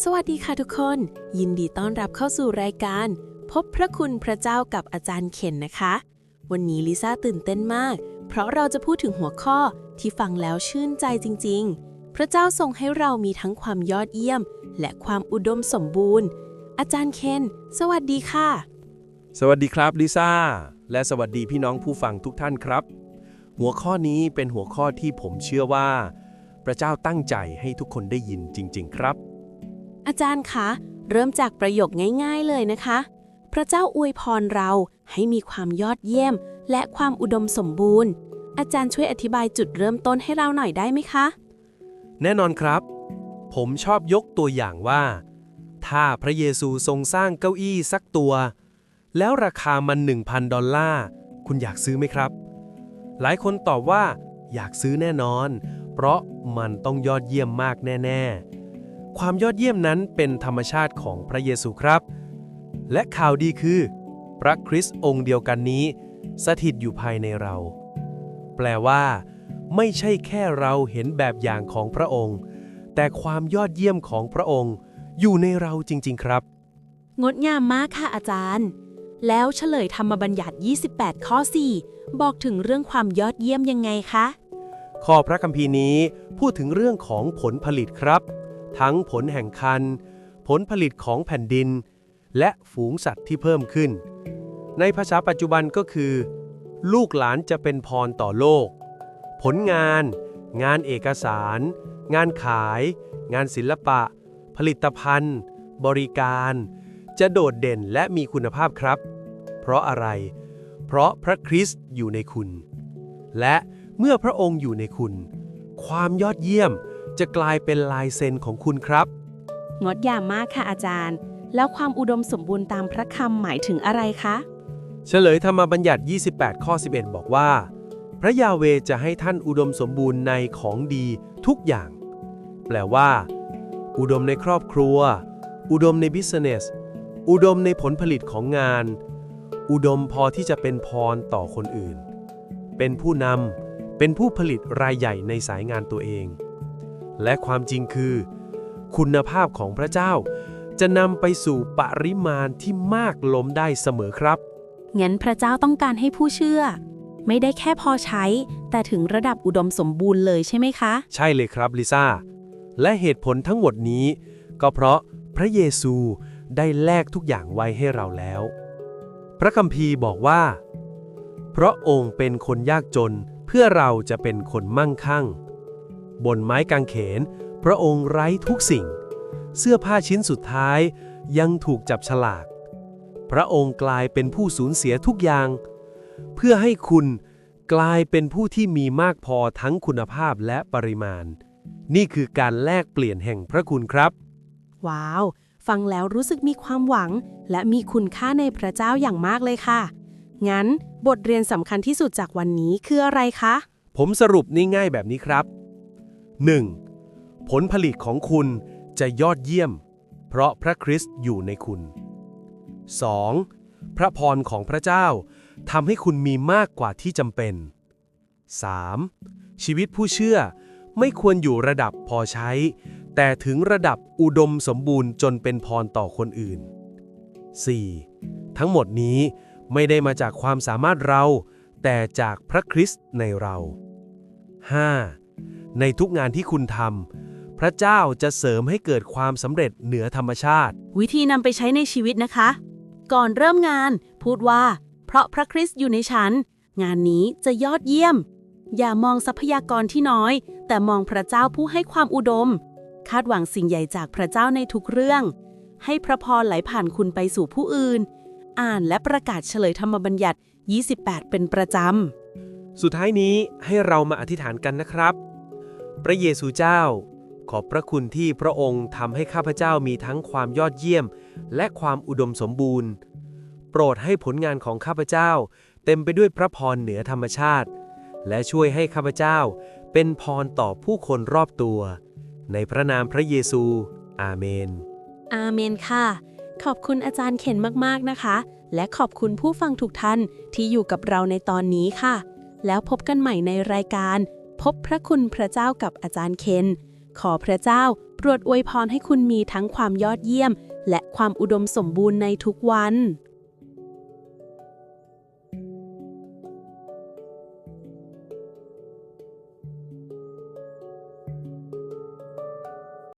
สวัสดีค่ะทุกคน ยินดีต้อนรับเข้าสู่รายการ พบพระคุณพระเจ้ากับอาจารย์เข็นนะคะ วันนี้ลิซ่าตื่นเต้นมาก เพราะเราจะพูดถึงหัวข้อที่ฟังแล้วชื่นใจจริง ๆ พระเจ้าทรงให้เรามีทั้งความยอดเยี่ยม และความอุดมสมบูรณ์ อาจารย์เคนสวัสดีค่ะ สวัสดีครับลิซ่าและสวัสดีพี่น้องผู้ฟังทุกท่านครับ หัวข้อนี้เป็นหัวข้อที่ผมเชื่อว่า พระเจ้าตั้งใจให้ทุกคนได้ยินจริง ๆ ครับ อาจารย์คะ เริ่มจากประโยคง่าย ๆ เลยนะคะ พระเจ้าอวยพรเราให้มีความยอดเยี่ยม และความอุดมสมบูรณ์ อาจารย์ช่วยอธิบายจุดเริ่มต้นให้เราหน่อยได้ไหมคะ แน่นอนครับ ผมชอบยกตัวอย่างว่า ถ้าพระเยซูทรงสร้างเก้าอี้สักตัว แล้วราคามัน 1,000 ดอลลาร์ คุณอยากซื้อไหมครับ หลายคนตอบว่า อยากซื้อแน่นอน เพราะมันต้องยอดเยี่ยมมากแน่ ๆ ความยอดเยี่ยมนั้นเป็นธรรมชาติของพระเยซูครับ และข่าวดีคือ พระคริสต์องค์เดียวกันนี้ สถิตอยู่ภายในเรา แปลว่า ไม่ใช่แค่เราเห็นแบบอย่างของพระองค์ แต่ความยอดเยี่ยมของพระองค์อยู่ในเราจริง ๆ ครับ งดงามมากค่ะอาจารย์ แล้วเฉลยธรรมบัญญัติ 28 ข้อ 4 บอกถึงเรื่องความยอดเยี่ยมยังไงคะ ข้อพระคัมภีร์นี้พูดถึงเรื่องของผลผลิตครับ ทั้งผลแห่งคัน ผลผลิตของแผ่นดิน และฝูงสัตว์ที่เพิ่มขึ้น ในภาษาปัจจุบันก็คือ ลูกหลานจะเป็นพรต่อโลก ผลงาน งานเอกสาร งานขาย งานศิลปะ ผลิตภัณฑ์ บริการ จะโดดเด่นและมีคุณภาพครับ เพราะอะไร เพราะพระคริสต์อยู่ในคุณ และเมื่อพระองค์อยู่ในคุณ ความยอดเยี่ยม จะกลายเป็นลายเซ็นของคุณครับ งดงามมากค่ะอาจารย์ แล้วความอุดมสมบูรณ์ตามพระคำหมายถึงอะไรคะ เฉลยธรรมบัญญัติ 28 ข้อ 11 บอกว่า พระยาเวจะให้ท่านอุดมสมบูรณ์ในของดีทุกอย่าง แปลว่า อุดมในครอบครัว อุดมในบิสเนส อุดมในผลผลิตของงาน อุดมพอที่จะเป็นพรต่อคนอื่น เป็นผู้นำเป็นผู้ผลิตรายใหญ่ในสายงานตัวเอง และความจริงคือ คุณภาพของพระเจ้า จะนำไปสู่ปริมาณที่มากล้มได้เสมอครับ งั้นพระเจ้าต้องการให้ผู้เชื่อ ไม่ได้แค่พอใช้ แต่ถึงระดับอุดมสมบูรณ์เลยใช่ไหมคะ ใช่เลยครับลิซ่า และเหตุผลทั้งหมดนี้ ก็เพราะพระเยซูได้แลกทุกอย่างไว้ให้เราแล้ว พระคัมภีร์บอกว่า เพราะองค์เป็นคนยากจนเพื่อเราจะเป็นคนมั่งคั่ง บนไม้กางเขน พระองค์ไร้ทุกสิ่ง เสื้อผ้าชิ้นสุดท้ายยังถูกจับฉลาก พระองค์กลายเป็นผู้สูญเสียทุกอย่าง เพื่อให้คุณกลายเป็นผู้ที่มีมากพอทั้งคุณภาพและปริมาณ นี่คือการแลกเปลี่ยนแห่งพระคุณครับ ว้าว ฟังแล้วรู้สึกมีความหวัง และมีคุณค่าในพระเจ้าอย่างมากเลยค่ะ งั้นบทเรียนสำคัญที่สุดจากวันนี้คืออะไรคะ ผมสรุปง่ายๆแบบนี้ครับ 1. ผลผลิตของคุณจะยอดเยี่ยม เพราะพระคริสต์อยู่ในคุณ 2. พระพรของพระเจ้าทำให้คุณมีมากกว่าที่จำเป็น 3. ชีวิตผู้เชื่อไม่ควรอยู่ระดับพอใช้ แต่ถึงระดับอุดมสมบูรณ์จนเป็นพรต่อคนอื่น 4. ทั้งหมดนี้ไม่ได้มาจากความสามารถเรา แต่จากพระคริสต์ในเรา 5. ในทุกงานที่คุณทำพระเจ้าจะเสริมให้เกิดความสำเร็จเหนือธรรมชาติ วิธีนำไปใช้ในชีวิตนะคะ ก่อนเริ่มงาน พูดว่า เพราะพระคริสต์อยู่ในฉัน งานนี้จะยอดเยี่ยม อย่ามองทรัพยากรที่น้อย แต่มองพระเจ้าผู้ให้ความอุดม คาดหวังสิ่งใหญ่จากพระเจ้าในทุกเรื่อง ให้พระพรไหลผ่านคุณไปสู่ผู้อื่น อ่านและประกาศเฉลยธรรมบัญญัติ 28 เป็นประจำสุดท้ายนี้ให้เรามาอธิษฐานกันนะครับ พระเยซูเจ้า ขอบพระคุณที่พระองค์ทำให้ข้าพเจ้ามีทั้งความยอดเยี่ยม และความอุดมสมบูรณ์ โปรดให้ผลงานของข้าพเจ้า เต็มไปด้วยพระพรเหนือธรรมชาติ และช่วยให้ข้าพเจ้า เป็นพรต่อผู้คนรอบตัว ในพระนามพระเยซู อาเมน อาเมนค่ะ ขอบคุณอาจารย์เข็นมากๆนะคะ และขอบคุณผู้ฟังทุกท่านที่อยู่กับเราในตอนนี้ค่ะ แล้วพบกันใหม่ในรายการ พบพระคุณพระเจ้ากับอาจารย์เคน ขอพระเจ้าโปรดอวยพรให้คุณมีทั้งความยอดเยี่ยม และความอุดมสมบูรณ์ในทุกวัน